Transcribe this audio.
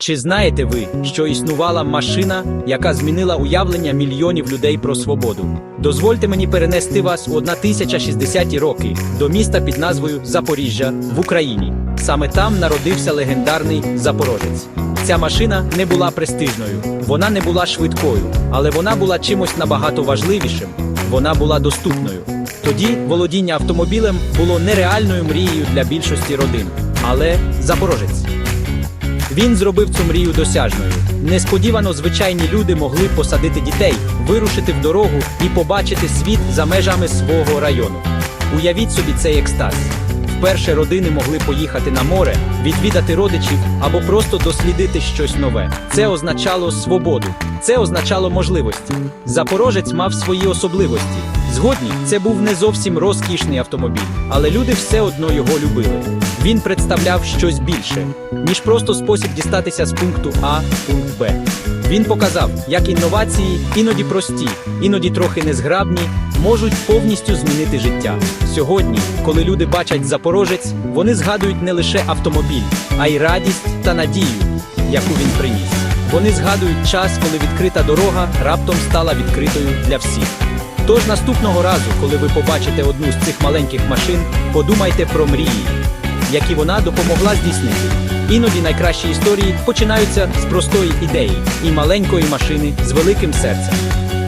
Чи знаєте ви, що існувала машина, яка змінила уявлення мільйонів людей про свободу? Дозвольте мені перенести вас у 1060-ті роки до міста під назвою Запоріжжя в Україні. Саме там народився легендарний Запорожець. Ця машина не була престижною, вона не була швидкою, але вона була чимось набагато важливішим. Вона була доступною. Тоді володіння автомобілем було нереальною мрією для більшості родин. Але Запорожець. Він зробив цю мрію досяжною. Несподівано звичайні люди могли посадити дітей, вирушити в дорогу і побачити світ за межами свого району. Уявіть собі цей екстаз. Вперше родини могли поїхати на море, відвідати родичів або просто дослідити щось нове. Це означало свободу, це означало можливості. Запорожець мав свої особливості. Згодні, це був не зовсім розкішний автомобіль, але люди все одно його любили. Він представляв щось більше, ніж просто спосіб дістатися з пункту А в пункт Б. Він показав, як інновації, іноді прості, іноді трохи незграбні, можуть повністю змінити життя. Сьогодні, коли люди бачать Запорожець, вони згадують не лише автомобіль, а й радість та надію, яку він приніс. Вони згадують час, коли відкрита дорога раптом стала відкритою для всіх. Тож наступного разу, коли ви побачите одну з цих маленьких машин, подумайте про мрії, які вона допомогла здійснити. Іноді найкращі історії починаються з простої ідеї і маленької машини з великим серцем.